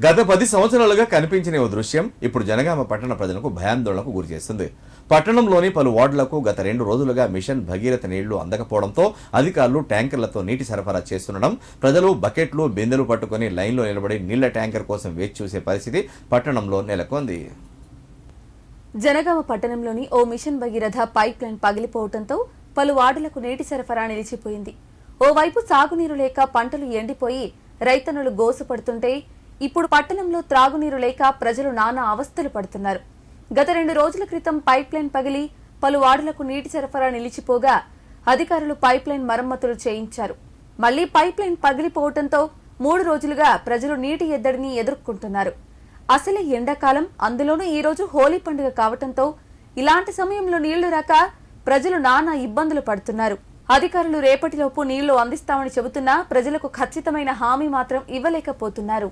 గత పది సంవత్సరాలుగా కనిపించిన ఓ దృశ్యం ఇప్పుడు జనగామ పట్టణ ప్రజలకు భయాందోళనకు గురి చేస్తుంది. పట్టణంలోని పలు వార్డులకు గత రెండు రోజులుగా మిషన్ భగీరథ నీళ్ళు అందకపోవడంతో అధికారులు ట్యాంకర్లతో నీటి సరఫరా చేస్తుండడం ప్రజలు బకెట్లు బిందెలు పట్టుకుని లైన్లో నిలబడి నీళ్ళ ట్యాంకర్ కోసం వేచి చూసే పరిస్థితి పట్టణంలో నెలకొంది. జనగామ పట్టణంలోని ఓ మిషన్ భగీరథ పైప్ లైన్ పగిలిపోవడంతో పలు వార్డులకు నీటి సరఫరా నిలిచిపోయింది. ఓవైపు సాగునీరు లేక పంటలు ఎండిపోయి రైతన్నులు గోసుపడుతుంటే ఇప్పుడు పట్టణంలో త్రాగునీరు లేక ప్రజలు నానా అవస్థలు పడుతున్నారు. గత రెండు రోజుల క్రితం పైప్ లైన్ పగిలి పలు వార్డులకు నీటి సరఫరా నిలిచిపోగా అధికారులు పైప్ లైన్ మరమ్మతులు చేయించారు. మళ్ళీ పైప్ లైన్ పగిలిపోవడంతో మూడు రోజులుగా ప్రజలు నీటి ఎద్దడిని ఎదుర్కొంటున్నారు. అసలే ఎండాకాలం అందులోనూ ఈ రోజు హోలీ పండుగ కావటంతో ఇలాంటి సమయంలో నీళ్ళు రాక ప్రజలు నానా ఇబ్బందులు పడుతున్నారు. అధికారులు రేపటిలోపు నీళ్ళు అందిస్తామని చెబుతున్నా ప్రజలకు ఖచ్చితమైన హామీ మాత్రం ఇవ్వలేకపోతున్నారు.